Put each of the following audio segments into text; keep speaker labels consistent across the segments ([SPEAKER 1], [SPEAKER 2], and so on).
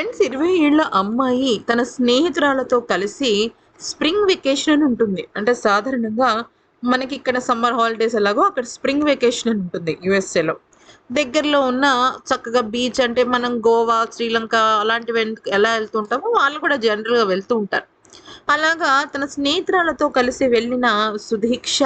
[SPEAKER 1] Friends ఇరవై ఏళ్ళ అమ్మాయి తన స్నేహితురాలతో కలిసి స్ప్రింగ్ వెకేషన్ అని ఉంటుంది. అంటే సాధారణంగా మనకి ఇక్కడ సమ్మర్ హాలిడేస్ ఎలాగో అక్కడ స్ప్రింగ్ వెకేషన్ అని ఉంటుంది యుఎస్ఏలో. దగ్గరలో ఉన్న చక్కగా బీచ్ అంటే మనం గోవా శ్రీలంక అలాంటివి ఎందుకు- ఎలా వెళ్తుంటామో వాళ్ళు కూడా జనరల్గా వెళ్తూ ఉంటారు. అలాగా తన స్నేహితురాలతో కలిసి వెళ్ళిన సుధీక్ష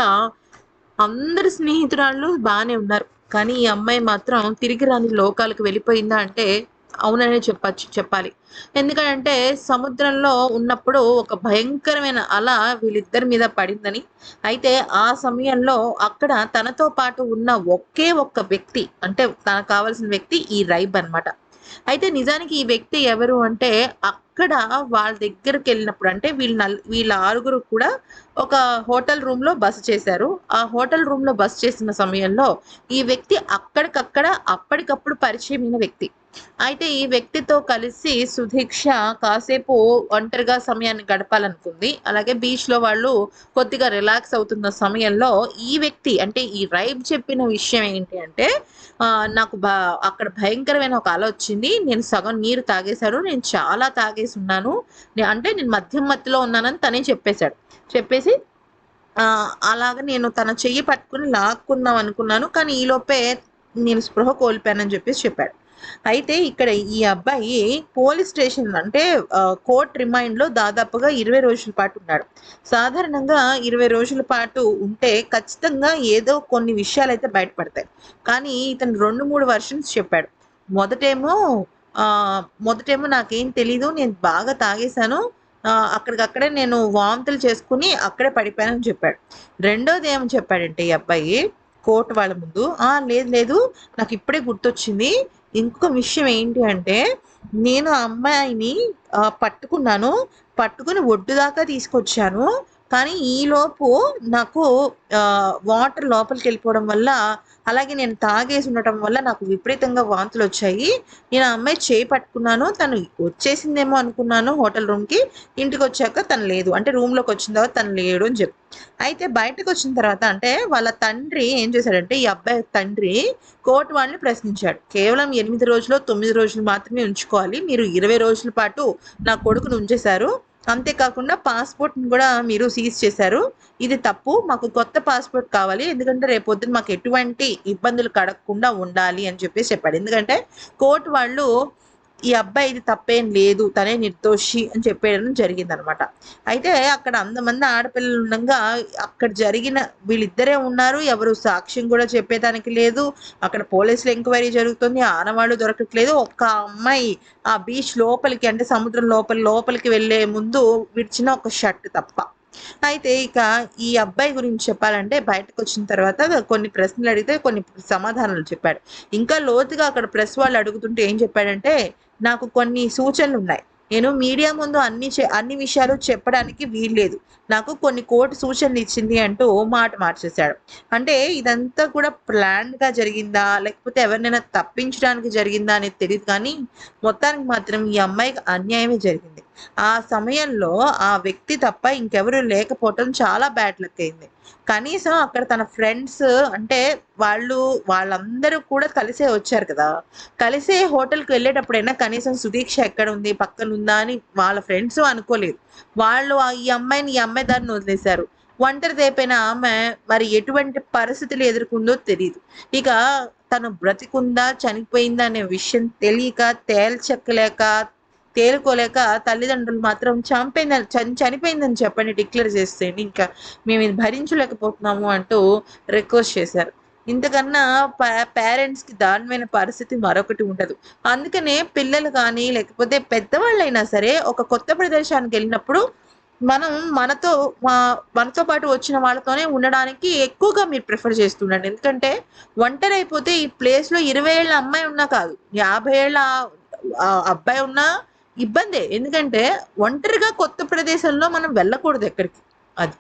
[SPEAKER 1] అందరి స్నేహితురాళ్ళు బాగానే ఉన్నారు. కానీ ఈ అమ్మాయి మాత్రం తిరిగి రాని లోకాలకు వెళ్ళిపోయిందా అంటే అవుననే చెప్పచ్చు చెప్పాలి. ఎందుకంటే సముద్రంలో ఉన్నప్పుడు ఒక భయంకరమైన అల వీళ్ళిద్దరి మీద పడిందని. అయితే ఆ సమయంలో అక్కడ తనతో పాటు ఉన్న ఒకే ఒక్క వ్యక్తి అంటే తనకు కావాల్సిన వ్యక్తి ఈ రైబ్ అన్నమాట. అయితే నిజానికి ఈ వ్యక్తి ఎవరు అంటే అక్కడ వాళ్ళ దగ్గరికి వెళ్ళినప్పుడు అంటే వీళ్ళ నల్- వీళ్ళ ఆరుగురు కూడా ఒక హోటల్ రూమ్లో బస చేశారు. ఆ హోటల్ రూమ్లో బస చేసిన సమయంలో ఈ వ్యక్తి అక్కడికక్కడ అప్పటికప్పుడు పరిచయమైన వ్యక్తి. అయితే ఈ వ్యక్తితో కలిసి సుధీక్ష కాసేపు ఒంటరిగా సమయాన్ని గడపాలనుకుంది. అలాగే బీచ్లో వాళ్ళు కొద్దిగా రిలాక్స్ అవుతున్న సమయంలో ఈ వ్యక్తి అంటే ఈ రైబ్ చెప్పిన విషయం ఏంటి అంటే నాకు బా అక్కడ భయంకరమైన ఒక అల వచ్చింది. నేను సగం నీరు తాగేశాడు. నేను చాలా తాగేసి ఉన్నాను. అంటే నేను మధ్యం మత్తులో ఉన్నానని తనే చెప్పేశాడు. చెప్పేసి ఆ, అలాగ నేను తన చెయ్యి పట్టుకుని లాక్కుందాం అనుకున్నాను. కానీ ఈలోపే నేను స్పృహ కోల్పోయానని చెప్పేసి చెప్పాడు. అయితే ఇక్కడ ఈ అబ్బాయి పోలీస్ స్టేషన్ అంటే కోర్ట్ రిమైండ్లో దాదాపుగా ఇరవై రోజుల పాటు ఉన్నాడు. సాధారణంగా ఇరవై రోజుల పాటు ఉంటే ఖచ్చితంగా ఏదో కొన్ని విషయాలు అయితే బయటపడతాయి. కానీ ఇతను రెండు మూడు వర్షన్స్ చెప్పాడు. మొదటేమో మొదటేమో నాకేం తెలీదు నేను బాగా తాగేశాను అక్కడికక్కడే నేను వాంతులు చేసుకుని అక్కడే పడిపోయానని చెప్పాడు. రెండోది ఏమని చెప్పాడంటే ఈ అబ్బాయి కోర్టు వాళ్ళ ముందు లేదు లేదు నాకు ఇప్పుడే గుర్తొచ్చింది ఇంకొక విషయం ఏంటి అంటే నేను ఆ అమ్మాయిని పట్టుకున్నాను. పట్టుకుని ఒడ్డు దాకా తీసుకొచ్చాను. కానీ ఈలోపు నాకు వాటర్ లోపలికి వెళ్ళిపోవడం వల్ల అలాగే నేను తాగేసి ఉండటం వల్ల నాకు విపరీతంగా వాంతులు వచ్చాయి. నేను ఆ అమ్మాయి చేయి పట్టుకున్నాను తను వచ్చేసిందేమో అనుకున్నాను హోటల్ రూమ్కి ఇంటికి వచ్చాక తను లేదు. అంటే రూమ్లోకి వచ్చిన తర్వాత తను లేడు అని చెప్పి. అయితే బయటకు వచ్చిన తర్వాత అంటే వాళ్ళ తండ్రి ఏం చేశాడంటే ఈ అబ్బాయి తండ్రి కోర్టు వాళ్ళని ప్రశ్నించాడు. కేవలం ఎనిమిది రోజులు తొమ్మిది రోజులు మాత్రమే ఉంచుకోవాలి. మీరు ఇరవై రోజుల పాటు నా కొడుకును ఉంచేశారు. అంతేకాకుండా పాస్పోర్ట్ని కూడా మీరు సీజ్ చేశారు. ఇది తప్పు. మాకు కొత్త పాస్పోర్ట్ కావాలి. ఎందుకంటే రేపొద్దున మాకు ఎటువంటి ఇబ్బందులు కడగకుండా ఉండాలి అని చెప్పేసి చెప్పాడు. ఎందుకంటే కోర్టు వాళ్ళు ఈ అబ్బాయి ఇది తప్పేం లేదు తనే నిర్దోషి అని చెప్పేయడం జరిగిందనమాట. అయితే అక్కడ అంతమంది ఆడపిల్లలు ఉండగా అక్కడ జరిగిన వీళ్ళిద్దరే ఉన్నారు ఎవరు సాక్ష్యం కూడా చెప్పేదానికి లేదు అక్కడ పోలీసులు ఎంక్వైరీ జరుగుతుంది ఆనవాళ్ళు దొరకట్లేదు. ఒక్క అమ్మాయి ఆ బీచ్ లోపలికి అంటే సముద్రం లోపల లోపలికి వెళ్ళే ముందు విడిచిన ఒక షర్ట్ తప్ప. అయితే ఇక ఈ అబ్బాయి గురించి చెప్పాలంటే బయటకు వచ్చిన తర్వాత కొన్ని ప్రశ్నలు అడిగితే కొన్ని సమాధానాలు చెప్పాడు. ఇంకా లోతుగా అక్కడ ప్రెస్ వాళ్ళు అడుగుతుంటే ఏం చెప్పాడంటే నాకు కొన్ని సూచనలు ఉన్నాయి. నేను మీడియా ముందు అన్ని అన్ని విషయాలు చెప్పడానికి వీల్లేదు. నాకు కొన్ని కోర్టు సూచనలు ఇచ్చింది అంటూ మాట మార్చేశాడు. అంటే ఇదంతా కూడా ప్లాన్గా గా జరిగిందా? లేకపోతే ఎవరినైనా తప్పించడానికి జరిగిందా అనేది తెలియదు కానీ మొత్తానికి మాత్రం ఈ అమ్మాయికి అన్యాయమే జరిగింది. ఆ సమయంలో ఆ వ్యక్తి తప్ప ఇంకెవరు లేకపోవటం చాలా బ్యాడ్ లక్ అయింది. కనీసం అక్కడ తన ఫ్రెండ్స్ అంటే వాళ్ళు వాళ్ళందరూ కూడా కలిసే వచ్చారు కదా. కలిసే హోటల్కి వెళ్ళేటప్పుడైనా కనీసం సుదీక్ష ఎక్కడ ఉంది పక్కన ఉందా అని వాళ్ళ ఫ్రెండ్స్ అనుకోలేదు. వాళ్ళు ఆ- ఈ అమ్మాయిని ఈ అమ్మాయి దాన్ని వదిలేశారు. ఒంటరి అయిపోయిన ఆమె మరి ఎటువంటి పరిస్థితులు ఎదుర్కొందో తెలియదు ఇక తను బ్రతికుందా చనిపోయిందా అనే విషయం తెలియక తేల్చక్కలేక తేలుకోలేక తల్లిదండ్రులు మాత్రం చంపైందని చని- చనిపోయిందని చెప్పండి డిక్లేర్ చేస్తే ఇంకా మేము ఇది భరించలేకపోతున్నాము అంటూ రిక్వెస్ట్ చేశారు. ఇంతకన్నా పేరెంట్స్కి దారుణమైన పరిస్థితి మరొకటి ఉండదు. అందుకనే పిల్లలు కానీ లేకపోతే పెద్దవాళ్ళైనా సరే ఒక కొత్త ప్రదేశానికి వెళ్ళినప్పుడు మనం మనతో మా- మనతో పాటు వచ్చిన వాళ్ళతోనే ఉండడానికి ఎక్కువగా మీరు ప్రిఫర్ చేస్తుండండి. ఎందుకంటే ఒంటరి అయిపోతే ఈ ప్లేస్లో ఇరవై ఏళ్ళ అమ్మాయి ఉన్నా కాదు యాభై ఏళ్ళ అబ్బాయి ఉన్నా ఇబ్బందే. ఎందుకంటే ఒంటరిగా కొత్త ప్రదేశంలో మనం వెళ్ళకూడదు ఎక్కడికి. అది.